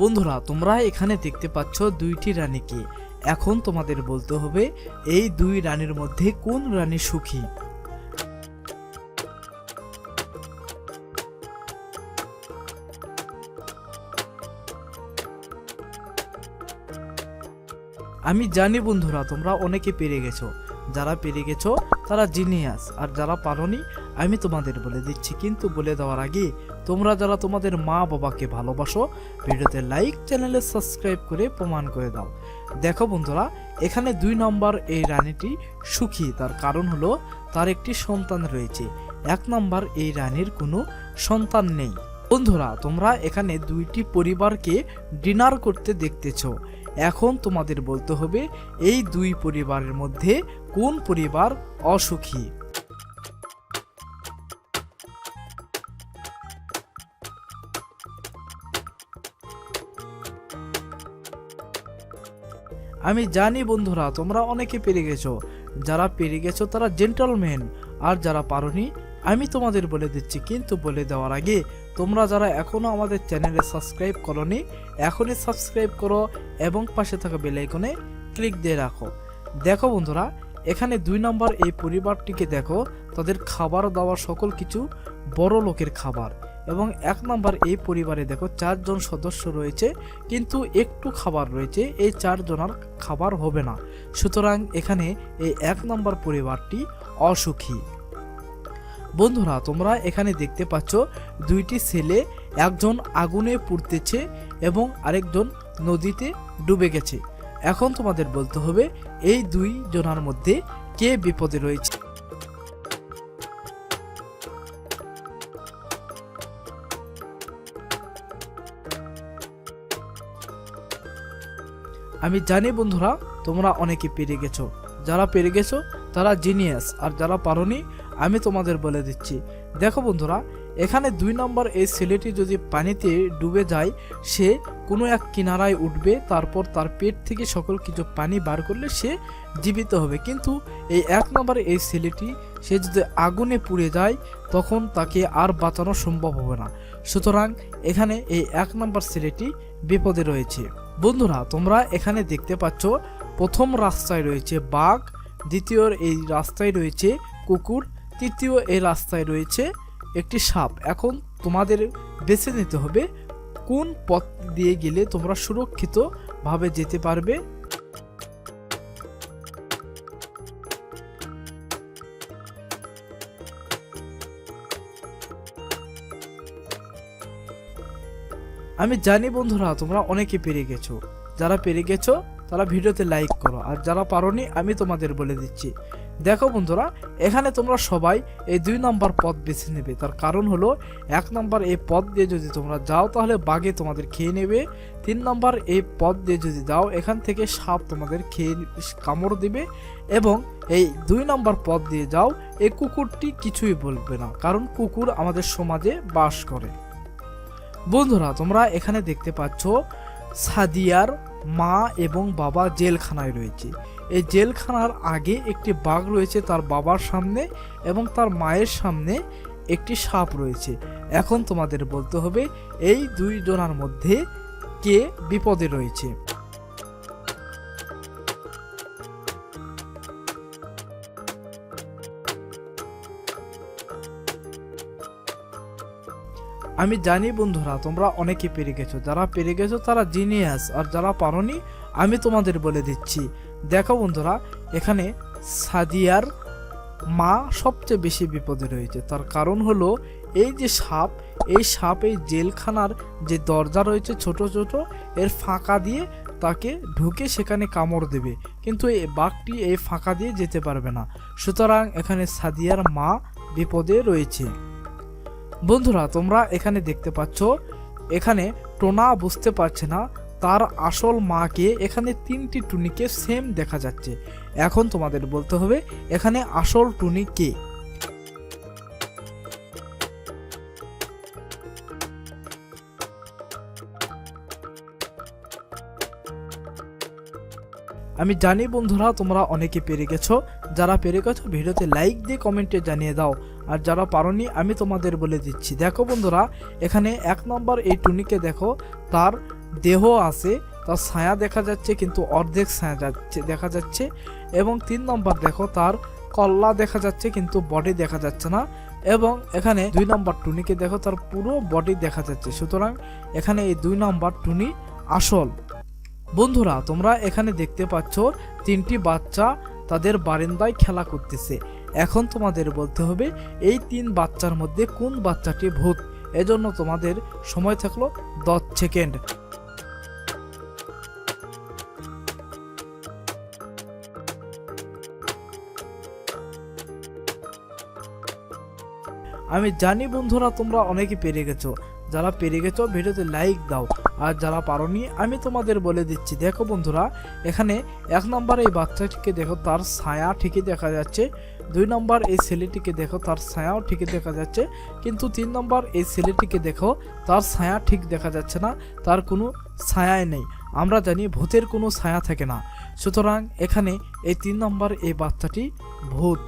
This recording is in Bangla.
বন্ধুরা, তোমরা এখানে দেখতে পাচ্ছ দুইটি রানীকে এখন তোমাদের বলতে হবে, এই দুই রানীর মধ্যে কোন রানী সুখী? আমি জানি বন্ধুরা, তোমরা অনেকে পেরে গেছো। যারা পেরে গেছো তারা জিনিয়াস, আর যারা পারোনি আমি তোমাদের বলে দিচ্ছি। কিন্তু বলে দেওয়ার আগে, তোমরা যারা তোমাদের মা বাবাকে ভালোবাসো, ভিডিওতে লাইক, চ্যানেলে সাবস্ক্রাইব করে প্রমাণ করে দাও। দেখো বন্ধুরা, এখানে দুই নম্বর এই রানীটি সুখী। তার কারণ হলো, তার একটি সন্তান রয়েছে। এক নম্বর এই রানীর কোনো সন্তান নেই। বন্ধুরা, তোমরা এখানে দুইটি পরিবারকে ডিনার করতে দেখতেছো। এখন তোমাদের বলতে হবে, এই দুই পরিবারের মধ্যে কোন পরিবার অসুখী? আমি জানি বন্ধুরা, তোমরা অনেকে পেরে গেছো। যারা পেরে গেছো তারা জেন্টলম্যান আর যারা পারোনি আমি তোমাদের বলে দিচ্ছি, কিন্তু বলে দেওয়ার আগে তোমরা যারা এখনও আমাদের চ্যানেলে সাবস্ক্রাইব করনি, এখনই সাবস্ক্রাইব করো এবং পাশে থাকা বেল আইকনে ক্লিক দিয়ে রাখো। দেখো বন্ধুরা, এখানে দুই নম্বর এই পরিবারটিকে দেখো, তাদের খাবার দাবার সকল কিছু বড় লোকের খাবার এবং এক নম্বর এই পরিবারে দেখো চারজন সদস্য রয়েছে, কিন্তু একটু খাবার রয়েছে, এই চারজনের খাবার হবে না। সুতরাং এখানে এই এক নম্বর পরিবারটি অসুখী। বন্ধুরা, তোমরা এখানে দেখতে পাচ্ছ দুইটি ছেলে, একজন আগুনে পুড়তেছে এবং আরেকজন নদীতে ডুবে গেছে। এখন তোমাদের বলতে হবে, এই দুই জনার মধ্যে কে বিপদে রয়েছে? আমি জানি বন্ধুরা, তোমরা অনেকে পেরে গেছো। যারা পেরে গেছো, তারা জিনিয়াস, আর যারা পারোনি আমি তোমাদের বলে দিচ্ছি। দেখো বন্ধুরা, এখানে দুই নম্বর এই ছেলেটি যদি পানিতে ডুবে যায়, সে কোনো এক কিনারায় উঠবে, তারপর তার পেট থেকে সকল কিছু পানি বার করলে সে জীবিত হবে। কিন্তু এই এক নম্বরে এই ছেলেটি, সে যদি আগুনে পুড়ে যায়, তখন তাকে আর বাঁচানো সম্ভব হবে না। সুতরাং এখানে এই এক নম্বর ছেলেটি বিপদে রয়েছে। বন্ধুরা, তোমরা এখানে দেখতে পাচ্ছ, প্রথম রাস্তায় রয়েছে বাঘ দ্বিতীয় এই রাস্তায় রয়েছে কুকুর তৃতীয় এই রাস্তায় রয়েছে একটি সাপ। এখন তোমাদের বেছে নিতে হবে কোন পথ দিয়ে গেলে তোমরা সুরক্ষিতভাবে যেতে পারবে। আমি জানি বন্ধুরা, তোমরা অনেকে পেরে গেছো। যারা পেরে গেছো তারা ভিডিওতে লাইক করো। আর যারা পারোনি, আমি তোমাদের বলে দিচ্ছি। দেখো বন্ধুরা, এখানে তোমরা সবাই এই দুই নম্বর পথ বেছে নেবে। তার কারণ হলো, এক নম্বর এই পথ দিয়ে যদি তোমরা যাও, তাহলে বাঘে তোমাদের খেয়ে নেবে। তিন নম্বর এই পথ দিয়ে যদি যাও এখান থেকে সাপ তোমাদের খেয়ে কামড় দিবে। এবং এই দুই নম্বর পথ দিয়ে যাও, এই কুকুরটি কিছুই বলবে না। কারণ কুকুর আমাদের সমাজে বাস করে। বন্ধুরা, তোমরা এখানে দেখতে পাচ্ছ, সাদিয়ার মা এবং বাবা জেলখানায় রয়েছে। এই জেলখানার আগে একটি বাঘ রয়েছে তার বাবার সামনে এবং তার মায়ের সামনে একটি সাপ রয়েছে। এখন তোমাদের বলতে হবে, এই দুই জনার মধ্যে কে বিপদে রয়েছে? আমি জানি বন্ধুরা, তোমরা অনেকে পেরে গেছো। যারা পেরে গেছো, তারা জিনিয়াস আর যারা পারোনি, আমি তোমাদের বলে দিচ্ছি। দেখো বন্ধুরা, এখানে সাদিয়ার মা সবচেয়ে বেশি বিপদে রয়েছে। তার কারণ হলো, এই যে সাপ, এই সাপ এই জেলখানার যে দরজা রয়েছে ছোট ছোট, এর ফাঁকা দিয়ে তাকে ঢুকে সেখানে কামড় দেবে। কিন্তু এই বাঘটি এই ফাঁকা দিয়ে যেতে পারবে না। সুতরাং এখানে সাদিয়ার মা বিপদে রয়েছে। বন্ধুরা, তোমরা এখানে দেখতে পাচ্ছ, এখানে টোনা বুঝতে পারছে না, তার আসল মাকে এখানে তিনটি টুনিকে সেম দেখা যাচ্ছে। এখন তোমাদের বলতে হবে, এখানে আসল টুনি কে? আমি জানি বন্ধুরা, তোমরা অনেকে পেরে গেছো। যারা পেরে গেছো, ভিডিওতে লাইক দিয়ে কমেন্টে জানিয়ে দাও। আর যারা পারোনি, আমি তোমাদের বলে দিচ্ছি। দেখো বন্ধুরা, এখানে এক নম্বর এই টুনিকে দেখো, তার দেহ আছে, তার ছায়া দেখা যাচ্ছে, কিন্তু অর্ধেক ছায়া যাচ্ছে, দেখা যাচ্ছে। এবং তিন নম্বর দেখো, তার কল্লা দেখা যাচ্ছে, কিন্তু বডি দেখা যাচ্ছে না। এবং এখানে দুই নম্বর টুনিকে দেখো, তার পুরো বডি দেখা যাচ্ছে। সুতরাং এখানে এই দুই নম্বর টুনি আসল। বন্ধুরা, তোমরা এখানে দেখতে পাচ্ছ তিনটি বাচ্চা তাদের বারান্দায় খেলা করতেছে। এখন তোমাদের বলতে হবে, এই তিন বাচ্চার মধ্যে কোন বাচ্চাটি ভূত? এজন্য তোমাদের সময় থাকল দশ সেকেন্ড। আমি জানি বন্ধুরা, তোমরা অনেকে পেরে গেছো। যারা পেরে গেছো, ভিডিওতে লাইক দাও। আর যারা পারোনি, আমি তোমাদের বলে দিচ্ছি। দেখো বন্ধুরা, এখানে এক নম্বর এই বাচ্চাটিকে দেখো, তার ছায়া ঠিকই দেখা যাচ্ছে। দুই নম্বর এই ছেলেটিকে দেখো, তার ছায়াও ঠিকই দেখা যাচ্ছে। কিন্তু তিন নম্বর এই ছেলেটিকে দেখো, তার ছায়া ঠিক দেখা যাচ্ছে না, তার কোনো ছায়াই নেই। আমরা জানি ভূতের কোনো ছায়া থাকে না। সুতরাং এখানে এই তিন নম্বর এই বাচ্চাটি ভূত।